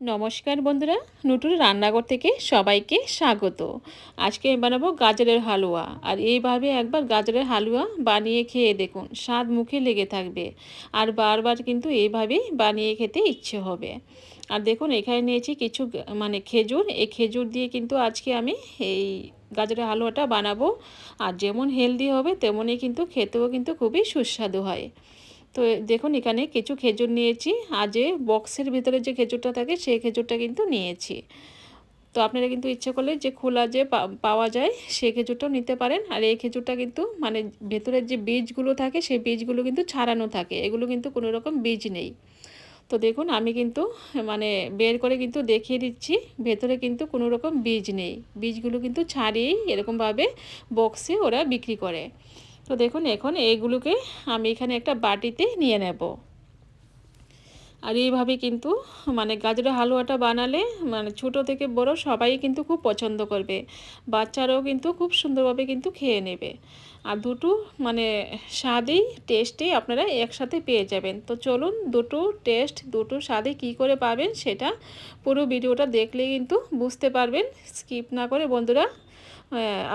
নমস্কার বন্ধুরা, নতুন রান্নাঘর থেকে সবাইকে স্বাগত। আজকে বানাবো গাজরের হালুয়া। আর এইভাবে একবার গাজরের হালুয়া বানিয়ে খেয়ে দেখুন, স্বাদ মুখে লেগে থাকবে। আর বারবার কিন্তু এইভাবেই বানিয়ে খেতে ইচ্ছে হবে। আর দেখুন, এখানে নিয়েছি কিছু মানে খেজুর। এই খেজুর দিয়ে কিন্তু আজকে আমি এই গাজরের হালুয়াটা বানাবো। আর যেমন হেলদি হবে, তেমনই কিন্তু খেতেও কিন্তু খুবই সুস্বাদু হয়। তো দেখুন এখানে কিছু খেজুর নিয়েছি আর যে বক্সের ভিতরে যে খেজুরটা থাকে সেই খেজুরটা কিন্তু নিয়েছি। তো আপনারা কিন্তু ইচ্ছে করলে যে খোলা যে পাওয়া যায় সেই খেজুরটাও নিতে পারেন। আর এই খেজুরটা কিন্তু মানে ভেতরের যে বীজগুলো থাকে সেই বীজগুলো কিন্তু ছাড়ানো থাকে। এগুলো কিন্তু কোনো রকম বীজ নেই। তো দেখুন আমি কিন্তু মানে বের করে কিন্তু দেখিয়ে দিচ্ছি, ভেতরে কিন্তু কোনো রকম বীজ নেই। বীজগুলো কিন্তু ছাড়িয়েই এরকমভাবে বক্সে ওরা বিক্রি করে। তো দেখুন, এখন এইগুলোকে আমি এখানে একটা বাটিতে নিয়ে নেব। আর এইভাবে কিন্তু মানে গাজরের হালুয়াটা বানালে মানে ছোট থেকে বড় সবাই কিন্তু খুব পছন্দ করবে। বাচ্চারাও কিন্তু খুব সুন্দরভাবে কিন্তু খেয়ে নেবে। আর দুটো মানে স্বাদেই টেস্টেই আপনারা একসাথে পেয়ে যাবেন। তো চলুন দুটো টেস্ট দুটো স্বাদে কি করে পাবেন সেটা পুরো ভিডিওটা দেখলে কিন্তু বুঝতে পারবেন। স্কিপ না করে বন্ধুরা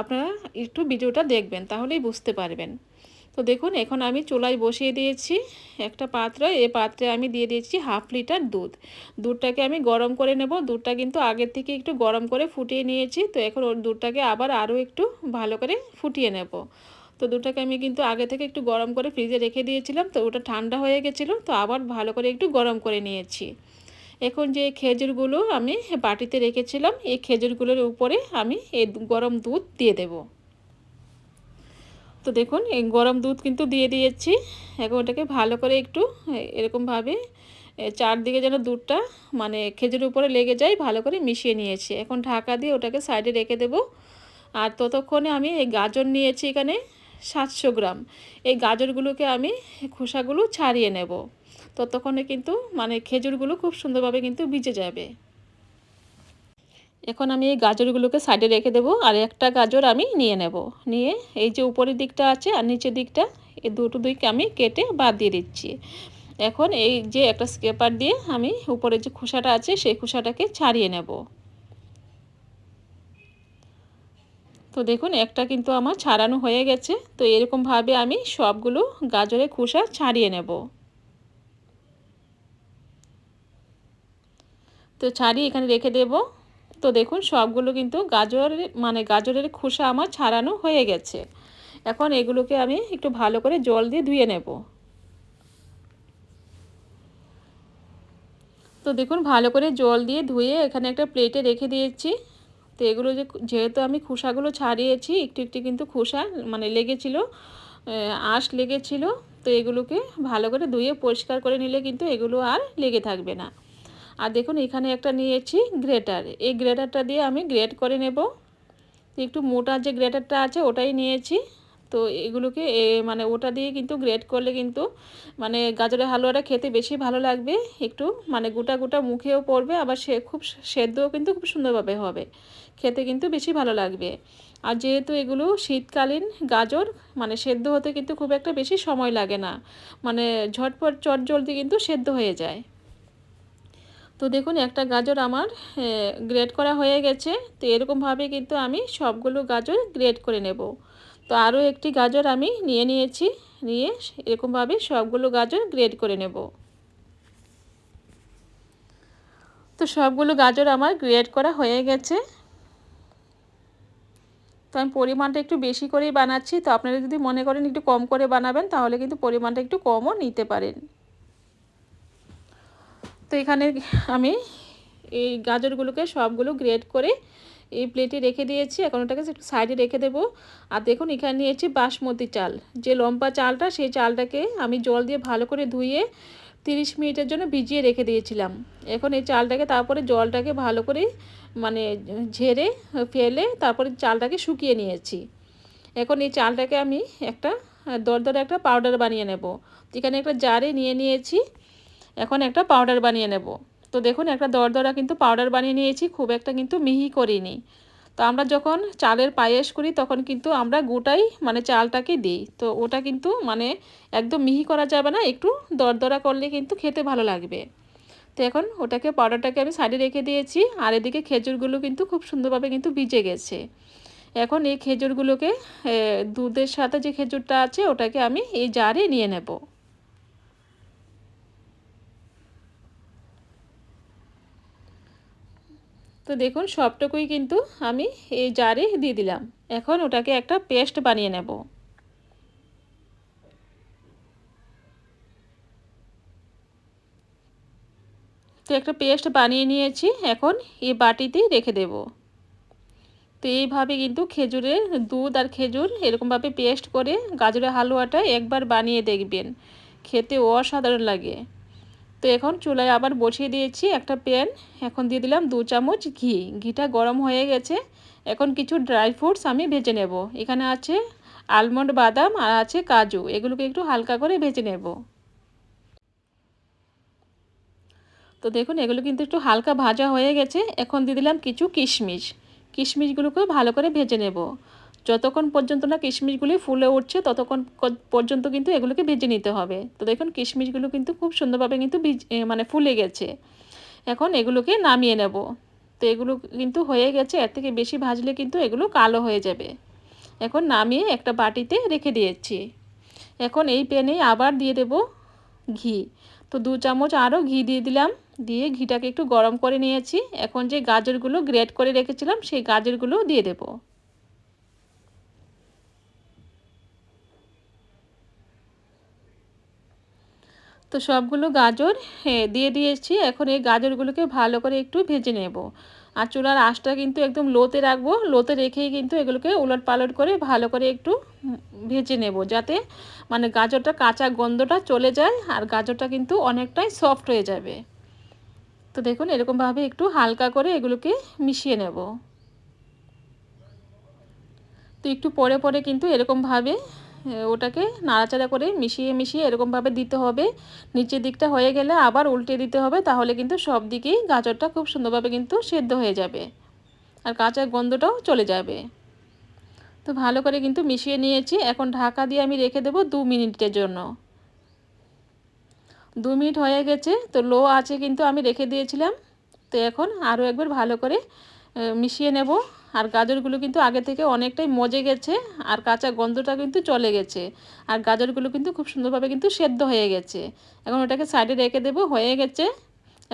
আপনারা একটু ভিডিওটা দেখবেন, তাহলেই বুঝতে পারবেন। তো দেখুন, এখন আমি চুলায় বসিয়ে দিয়েছি একটা পাত্র। এ পাত্রে আমি দিয়ে দিয়েছি হাফ লিটার দুধ। দুধটাকে আমি গরম করে নেব। দুধটা কিন্তু আগের থেকে একটু গরম করে ফুটিয়ে নিয়েছি। তো এখন ওর দুধটাকে আবার আরও একটু ভালো করে ফুটিয়ে নেব। তো দুধটাকে আমি কিন্তু আগে থেকে একটু গরম করে ফ্রিজে রেখে দিয়েছিলাম। তো ওটা ঠান্ডা হয়ে গেছিল। তো আবার ভালো করে একটু গরম করে নিয়েছি। এখন যে খেজুরগুলো আমি বাটিতে রেখেছিলাম, এই খেজুরগুলোর উপরে আমি এই গরম দুধ দিয়ে দেব। তো দেখুন, এই গরম দুধ কিন্তু দিয়ে দিয়েছি। এখন ওটাকে ভালো করে একটু এরকমভাবে চারদিকে যেন দুধটা মানে খেজুরের উপরে লেগে যায়, ভালো করে মিশিয়ে নিয়েছি। এখন ঢাকা দিয়ে ওটাকে সাইডে রেখে দেব। আর ততক্ষণে আমি এই গাজর নিয়েছি এখানে সাতশো গ্রাম। এই গাজরগুলোকে আমি খোসাগুলো ছাড়িয়ে নেব। ততক্ষণে কিন্তু মানে খেজুরগুলো খুব সুন্দরভাবে কিন্তু ভিজে যাবে। এখন আমি এই গাজরগুলোকে সাইডে রেখে দেবো আর একটা গাজর আমি নিয়ে নেব। নিয়ে এই যে উপরের দিকটা আছে আর নিচের দিকটা এই দুটো দিকে আমি কেটে বাদ দিয়ে দিচ্ছি। এখন এই যে একটা স্কেপার দিয়ে আমি উপরে যে খোসাটা আছে সেই খোসাটাকে ছাড়িয়ে নেব। তো দেখুন, একটা কিন্তু আমার ছাড়ানো হয়ে গেছে। তো এরকমভাবে আমি সবগুলো গাজরের খোসা ছাড়িয়ে নেব। তো ছাড়িয়ে এখানে রেখে দেব। তো দেখুন, সবগুলো কিন্তু গাজর মানে গাজরের খোসা আমার ছাড়ানো হয়ে গেছে। এখন এগুলোকে আমি একটু ভালো করে জল দিয়ে ধুয়ে নেব। তো দেখুন, ভালো করে জল দিয়ে ধুয়ে এখানে একটা প্লেটে রেখে দিয়েছি। তো এগুলো যে, যেহেতু আমি খোসাগুলো ছাড়িয়েছি, একটু একটু কিন্তু খোসা মানে লেগেছিল আঁশ লেগেছিল, তো এগুলোকে ভালো করে ধুয়ে পরিষ্কার করে নিলে কিন্তু এগুলো আর লেগে থাকবে না। আর দেখুন, এখানে একটা নিয়েছি গ্রেটার। এই গ্রেটারটা দিয়ে আমি গ্রেট করে নেব। একটু মোটা যে গ্রেটারটা আছে, ওটাই নিয়েছি। তো এগুলোকে মানে ওটা দিয়ে কিন্তু গ্রেট করলে কিন্তু মানে গাজরের হালুয়াটা খেতে বেশি ভালো লাগবে। একটু মানে গোটা গোটা মুখেও পড়বে, আবার সে খুব সেদ্ধও কিন্তু খুব সুন্দরভাবে হবে। খেতে কিন্তু বেশি ভালো লাগবে। আর যেহেতু এগুলো শীতকালীন গাজর মানে সেদ্ধ হতে কিন্তু খুব একটা বেশি সময় লাগে না। মানে ঝটপট চট জলদি কিন্তু সেদ্ধ হয়ে যায়। তো দেখুন, একটা গাজর আমার গ্রেড করা হয়ে গেছে। তো এরকমভাবে কিন্তু আমি সবগুলো গাজর গ্রেড করে নেব। তো আরও একটি গাজর আমি নিয়ে নিয়েছি, নিয়ে এরকমভাবে সবগুলো গাজর গ্রেড করে নেব। তো সবগুলো গাজর আমার গ্রেড করা হয়ে গেছে। তো আমি পরিমাণটা একটু বেশি করেই বানাচ্ছি। তো আপনারা যদি মনে করেন একটু কম করে বানাবেন, তাহলে কিন্তু পরিমাণটা একটু কমও নিতে পারেন। তো এখানে আমি এই গাজরগুলোকে সবগুলো গ্রেড করে এই প্লেটে রেখে দিয়েছি। এখন ওটাকে একটু সাইডে রেখে দেবো। আর দেখুন, এখানে নিয়েছি বাসমতি চাল। যে লম্বা চালটা, সেই চালটাকে আমি জল দিয়ে ভালো করে ধুয়ে তিরিশ মিনিটের জন্য ভিজিয়ে রেখে দিয়েছিলাম। এখন এই চালটাকে তারপরে জলটাকে ভালো করে মানে ঝেড়ে, ফেলে তারপরে চালটাকে শুকিয়ে নিয়েছি। এখন এই চালটাকে আমি একটা দরদরে একটা পাউডার বানিয়ে নেব। এখানে একটা জারে নিয়ে নিয়েছি। এখন একটা পাউডার বানিয়ে নেব। তো দেখুন, একটা দরদরা কিন্তু পাউডার বানিয়ে নিয়েছি, খুব একটা কিন্তু মিহি করিনি। তো আমরা যখন চালের পায়েস করি, তখন কিন্তু আমরা গোটাই মানে চালটাকে দিই। তো ওটা কিন্তু মানে একদম মিহি করা যাবে না, একটু দরদরা করলে কিন্তু খেতে ভালো লাগবে। তো এখন ওটাকে পাউডারটাকে আমি সাইডে রেখে দিয়েছি, আর এদিকে খেজুরগুলো কিন্তু খুব সুন্দরভাবে কিন্তু ভিজে গেছে। এখন এই খেজুরগুলোকে দুধের সাথে যে খেজুরটা আছে, ওটাকে আমি এই জারে নিয়ে নেব। তো দেখুন, সবটুকুই কিন্তু আমি এই জারে দিয়ে দিলাম। এখন ওটাকে একটা পেস্ট বানিয়ে নেব। তো একটা পেস্ট বানিয়ে নিয়েছি, এখন এই বাটিতেই রেখে দেব। তো এইভাবে কিন্তু খেজুরের দুধ আর খেজুর এরকমভাবে পেস্ট করে গাজরের হালুয়াটা একবার বানিয়ে দেখবেন। খেতে অসাধারণ লাগে। তো এখন চুলায় আবার বসিয়ে দিয়েছি একটা প্যান। এখন দিয়ে দিলাম দু চামচ ঘি। ঘিটা গরম হয়ে গেছে। এখন কিছু ড্রাই ফ্রুটস আমি ভেজে নেব। এখানে আছে আলমন্ড বাদাম আর আছে কাজু। এগুলোকে একটু হালকা করে ভেজে নেব। তো দেখুন, এগুলো কিন্তু একটু হালকা ভাজা হয়ে গেছে। এখন দিয়ে দিলাম কিছু কিশমিশ। কিশমিশগুলোকেও ভালো করে ভেজে নেব। যতক্ষণ পর্যন্ত না কিশমিশগুলি ফুলে উঠছে, ততক্ষণ পর্যন্ত কিন্তু এগুলোকে ভেজে নিতে হবে। তো দেখুন, কিশমিশগুলো কিন্তু খুব সুন্দরভাবে কিন্তু মানে ফুলে গেছে। এখন এগুলোকে নামিয়ে নেব। তো এগুলো কিন্তু হয়ে গেছে, এর থেকে বেশি ভাজলে কিন্তু এগুলো কালো হয়ে যাবে। এখন নামিয়ে একটা বাটিতে রেখে দিয়েছি। এখন এই প্যানে আবার দিয়ে দেব ঘি। তো দু চামচ আরও ঘি দিয়ে দিলাম। দিয়ে ঘিটাকে একটু গরম করে নিয়েছি। এখন যে গাজরগুলো গ্রেট করে রেখেছিলাম, সেই গাজরগুলো দিয়ে দেবো। তো সবগুলো গাজর দিয়ে দিয়েছি। এখন এই গাজরগুলোকে ভালো করে একটু ভেজে নেব। আর চুলার আঁশটা কিন্তু একদম লোতে রাখব। লোতে রেখেই কিন্তু এগুলোকে উলট পালট করে ভালো করে একটু ভেজে নেব যাতে মানে গাজরটা কাঁচা গন্ধটা চলে যায় আর গাজরটা কিন্তু অনেকটাই সফট হয়ে যাবে। তো দেখুন, এরকমভাবে একটু হালকা করে এগুলোকে মিশিয়ে নেব। তো একটু পরে পরে কিন্তু এরকমভাবে ওটাকে নাড়াচাড়া করে মিশিয়ে মিশিয়ে এরকমভাবে দিতে হবে। নিচের দিকটা হয়ে গেলে আবার উল্টে দিতে হবে, তাহলে কিন্তু সব দিকেই গাজরটা খুব সুন্দরভাবে কিন্তু সেদ্ধ হয়ে যাবে আর কাঁচার গন্ধটাও চলে যাবে। তো ভালো করে কিন্তু মিশিয়ে নিয়েছি। এখন ঢাকা দিয়ে আমি রেখে দেবো দু মিনিটের জন্য। দু মিনিট হয়ে গেছে, তো লো আছে কিন্তু আমি রেখে দিয়েছিলাম। তো এখন আরও একবার ভালো করে মিশিয়ে নেব। আর গাজরগুলো কিন্তু আগে থেকে অনেকটাই মজে গেছে, আর কাঁচা গন্ধটা কিন্তু চলে গেছে। আর গাজরগুলো কিন্তু খুব সুন্দরভাবে কিন্তু সেদ্ধ হয়ে গেছে। এখন ওটাকে সাইডে রেখে দেবো, হয়ে গেছে।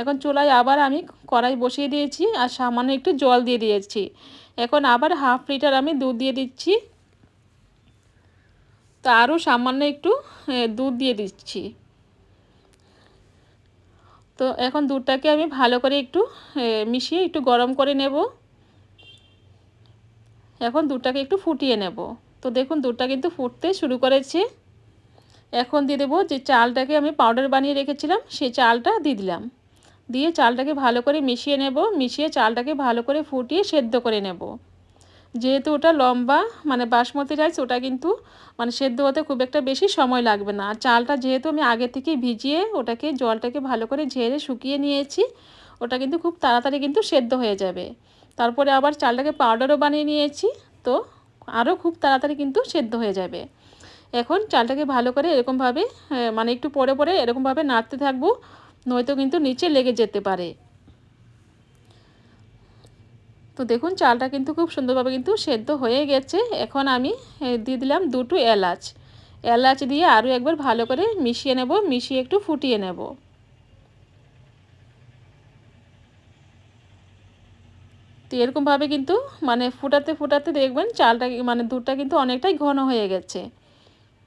এখন চুলায় আবার আমি কড়াই বসিয়ে দিয়েছি, আর সামান্য একটু জল দিয়ে দিয়েছি। এখন আবার হাফ লিটার আমি দুধ দিয়ে দিচ্ছি। তো আরও সামান্য একটু দুধ দিয়ে দিচ্ছি। তো এখন দুধটাকে আমি ভালো করে একটু মিশিয়ে একটু গরম করে নেব। এখন দুধটাকে একটু ফুটিয়ে নেব। তো দেখুন, দুধটা কিন্তু ফুটতে শুরু করেছে। এখন দিয়ে দেবো যে চালটাকে আমি পাউডার বানিয়ে রেখেছিলাম, সেই চালটা দিয়ে দিলাম। দিয়ে চালটাকে ভালো করে মিশিয়ে নেব, মিশিয়ে চালটাকে ভালো করে ফুটিয়ে সেদ্ধ করে নেব। যেহেতু ওটা লম্বা মানে বাসমতি রাইস ওটা কিন্তু মানে সেদ্ধ হতে খুব একটা বেশি সময় লাগবে না। আর চালটা যেহেতু আমি আগে থেকে ভিজিয়ে ওটাকে, জলটাকে ভালো করে ঝেড়ে শুকিয়ে নিয়েছি, ওটা কিন্তু খুব তাড়াতাড়ি কিন্তু সেদ্ধ হয়ে যাবে। তারপরে আবার চালটাকে পাউডারও বানিয়ে নিয়েছি। তো আরও খুব তাড়াতাড়ি কিন্তু সেদ্ধ হয়ে যাবে। এখন চালটাকে ভালো করে এরকমভাবে মানে একটু পরে পরে এরকমভাবে নাড়তে থাকব, নয়তো কিন্তু নিচে লেগে যেতে পারে। তো দেখুন, চালটা কিন্তু খুব সুন্দরভাবে কিন্তু সেদ্ধ হয়ে গেছে। এখন আমি দিয়ে দিলাম দুটো এলাচ। এলাচ দিয়ে আরও একবার ভালো করে মিশিয়ে নেব, মিশিয়ে একটু ফুটিয়ে নেব। তো এরকমভাবে কিন্তু মানে ফুটাতে ফুটাতে দেখবেন চালটা মানে দুধটা কিন্তু অনেকটাই ঘন হয়ে গেছে।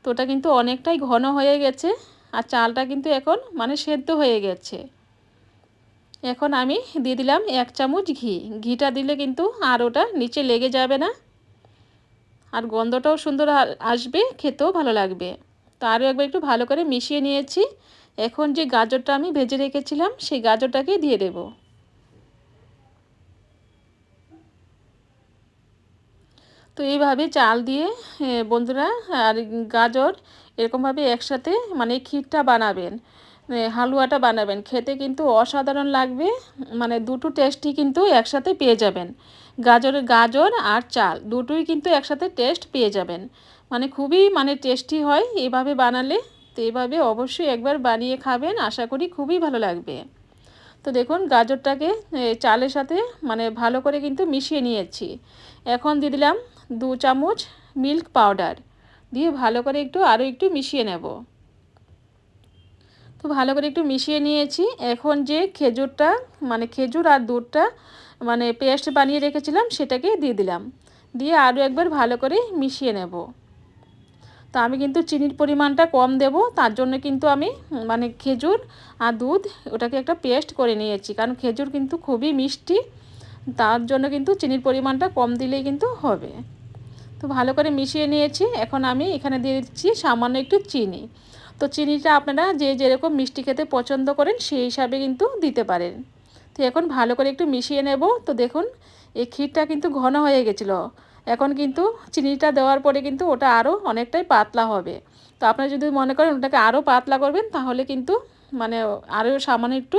তো ওটা কিন্তু অনেকটাই ঘন হয়ে গেছে আর চালটা কিন্তু এখন মানে সেদ্ধ হয়ে গেছে। এখন আমি দিয়ে দিলাম এক চামচ ঘি। ঘিটা দিলে কিন্তু আর ওটা নিচে লেগে যাবে না। আর গন্ধটাও সুন্দর আসবে, খেতেও ভালো লাগবে। তো আরও একবার একটু ভালো করে মিশিয়ে নিয়েছি। এখন যে গাজরটা আমি ভেজে রেখেছিলাম, সেই গাজরটাকে দিয়ে দেব। তো এইভাবে চাল দিয়ে বন্ধুরা, আর গাজর এরকমভাবে একসাথে মানে ক্ষীরটা বানাবেন হালুয়াটা বানাবেন। খেতে কিন্তু অসাধারণ লাগবে মানে দুটো টেস্টই কিন্তু একসাথে পেয়ে যাবেন। গাজরের গাজর আর চাল, দুটোই কিন্তু একসাথে টেস্ট পেয়ে যাবেন। মানে খুবই মানে টেস্টি হয় এভাবে বানালে, তো এভাবে অবশ্যই একবার বানিয়ে খাবেন, আশা করি খুবই ভালো লাগবে। তো দেখুন, গাজরটাকে চালের সাথে মানে ভালো করে কিন্তু মিশিয়ে নিয়েছি। এখন দিয়ে দিলাম দু চামচ মিল্ক পাউডার। দিয়ে ভালো করে একটু আরও একটু মিশিয়ে নেব। তো ভালো করে একটু মিশিয়ে নিয়েছি। এখন যে খেজুরটা মানে খেজুর আর দুধটা মানে পেস্ট বানিয়ে রেখেছিলাম, সেটাকে দিয়ে দিলাম। দিয়ে আরও একবার ভালো করে মিশিয়ে নেব। তো আমি কিন্তু চিনির পরিমাণটা কম দেব, তার জন্য কিন্তু আমি মানে খেজুর আর দুধ, ওটাকে একটা পেস্ট করে নিয়েছি। কারণ খেজুর কিন্তু খুবই মিষ্টি, তার জন্য কিন্তু চিনির পরিমাণটা কম দিলেই কিন্তু হবে। তো ভালো করে মিশিয়ে নিয়েছি। এখন আমি এখানে দিয়ে দিচ্ছি সামান্য একটু চিনি। তো চিনিটা আপনারা যে যেরকম মিষ্টি খেতে পছন্দ করেন সেই হিসাবে কিন্তু দিতে পারেন। তো এখন ভালো করে একটু মিশিয়ে নেব। তো দেখুন, এই ক্ষীরটা কিন্তু ঘন হয়ে গেছিল। এখন কিন্তু চিনিটা দেওয়ার পরে কিন্তু ওটা আরও অনেকটাই পাতলা হবে। তো আপনারা যদি মনে করেন ওটাকে আরও পাতলা করবেন, তাহলে কিন্তু মানে আরও সামান্য একটু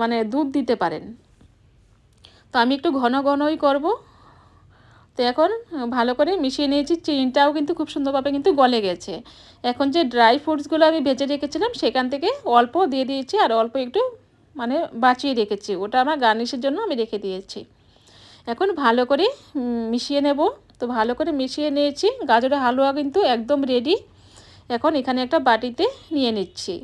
মানে দুধ দিতে পারেন। তো আমি একটু ঘন ঘনই করব। তো এখন ভালো করে মিশিয়ে নিয়েছি। চিনিটাও কিন্তু খুব সুন্দরভাবে কিন্তু গলে গেছে। এখন যে ড্রাই ফ্রুটসগুলো আমি ভেজে রেখেছিলাম, সেখান থেকে অল্প দিয়ে দিয়েছি আর অল্প একটু মানে বাঁচিয়ে রেখেছি। ওটা আমার গার্নিশের জন্য আমি রেখে দিয়েছি। এখন ভালো করে মিশিয়ে নেব। তো ভালো করে মিশিয়ে নিয়েছি। গাজরের হালুয়া কিন্তু একদম রেডি এখন এখানে একটা বাটিতে নিয়ে নিচ্ছি।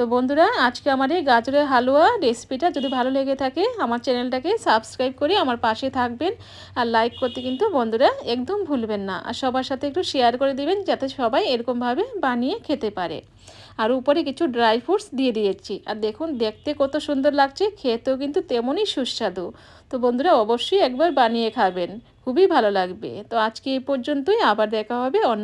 তো বন্ধুরা, আজকে আমার এই গাজরের হালুয়া রেসিপিটা যদি ভালো লেগে থাকে, আমার চ্যানেলটাকে সাবস্ক্রাইব করে আমার পাশে থাকবেন। আর লাইক করতে কিন্তু বন্ধুরা একদম ভুলবেন না। আর সবার সাথে একটু শেয়ার করে দিবেন, যাতে সবাই এরকমভাবে বানিয়ে খেতে পারে। আর উপরে কিছু ড্রাই ফ্রুটস দিয়ে দিয়েছি। আর দেখুন, দেখতে কত সুন্দর লাগছে, খেতেও কিন্তু তেমনই সুস্বাদু। তো বন্ধুরা, অবশ্যই একবার বানিয়ে খাবেন। খুবই ভালো লাগবে। তো আজকে এই পর্যন্তই, আবার দেখা হবে অন্য